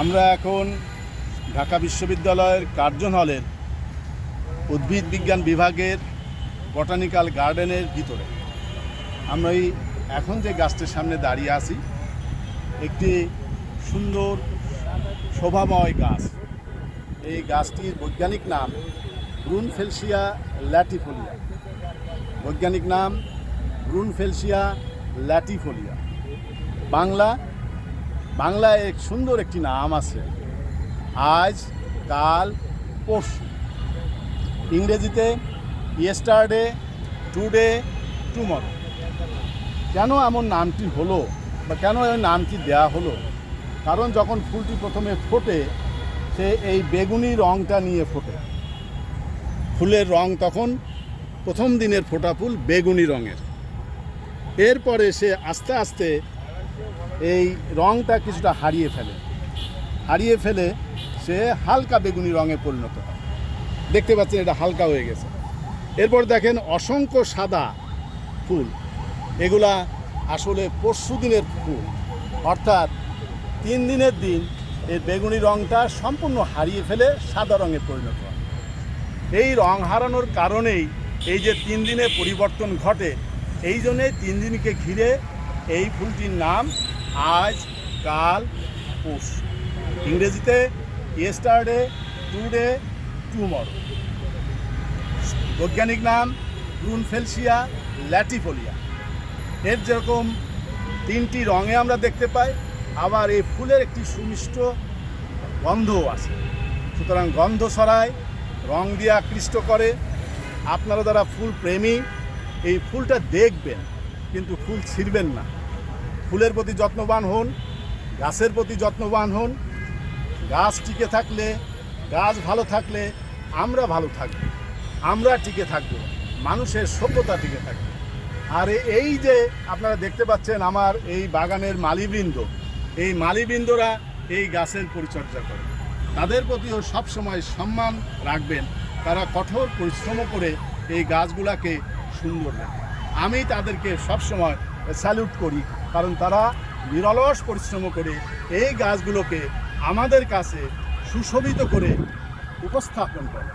আমরা এখন ঢাকা বিশ্ববিদ্যালয়ের কার্জন হলের উদ্ভিদ বিজ্ঞান বিভাগের বটানিক্যাল গার্ডেনের ভিতরে। আমরা এই এখন যে গাছটির সামনে দাঁড়িয়ে আছি, একটি সুন্দর শোভাময় গাছ। এই গাছটির বৈজ্ঞানিক নাম ব্রুনফেলসিয়া ল্যাটিফোলিয়া। বৈজ্ঞানিক নাম ব্রুনফেলসিয়া ল্যাটিফোলিয়া। বাংলা বাংলায় এক সুন্দর একটি নাম আছে। আজ, কাল, পরশু। ইংরেজিতে ইয়েস্টারডে টুডে টুমরো কেন এমন নামটি হলো বা কেন এই নামটি দেয়া হলো? কারণ যখন ফুলটি প্রথমে ফোটে, সে এই বেগুনি রঙটা নিয়ে ফোটে। ফুলের রং তখন প্রথম দিনের ফোটা ফুল বেগুনি রঙের। এরপরে সে আস্তে আস্তে এই রঙটা কিছুটা হারিয়ে ফেলে। হারিয়ে ফেলে সে হালকা বেগুনি রঙে পরিণত হয়। দেখতে পাচ্ছেন এটা হালকা হয়ে গেছে। এরপর দেখেন অসংখ্য সাদা ফুল। এগুলা আসলে পরশু দিনের ফুল। অর্থাৎ তিন দিনের দিন এই বেগুনি রঙটা সম্পূর্ণ হারিয়ে ফেলে সাদা রঙে পরিণত হয়। এই রং হারানোর কারণেই এই যে তিন দিনে পরিবর্তন ঘটে, এই জন্যে তিন দিনকে ঘিরে এই ফুলটির নাম আজ, কাল, পরশু। ইংরেজিতে ইয়েস্টারডে টুডে টুমরো বৈজ্ঞানিক নাম ব্রুনফেলসিয়া ল্যাটিফোলিয়া। এর যেরকম তিনটি রঙে আমরা দেখতে পাই, আবার এই ফুলের একটি সুমিষ্ট গন্ধও আছে। সুতরাং গন্ধ ছড়ায়, রং দিয়ে আকৃষ্ট করে। আপনারা যারা ফুল প্রেমী, এই ফুলটা দেখবেন, কিন্তু ফুল ছিঁড়বেন না। ফুলের প্রতি যত্নবান হন, গাছের প্রতি যত্নবান হন। গাছ টিকে থাকলে, গাছ ভালো থাকলে আমরা ভালো থাকব, আমরা টিকে থাকব, মানুষের সভ্যতা টিকে থাকবে। আর এই যে আপনারা দেখতে পাচ্ছেন আমার এই বাগানের মালিবৃন্দ, এই মালিবৃন্দরা এই গাছের পরিচর্যা করে তাদের প্রতিও সবসময় সম্মান রাখবেন, তারা কঠোর পরিশ্রম করে এই গাছগুলাকে সুন্দর রাখে আমি তাদেরকে সবসময় স্যালুট করি, কারণ তারা নিরলস পরিশ্রম করে এই গাছগুলোকে আমাদের কাছে সুশোভিত করে উপস্থাপন করে।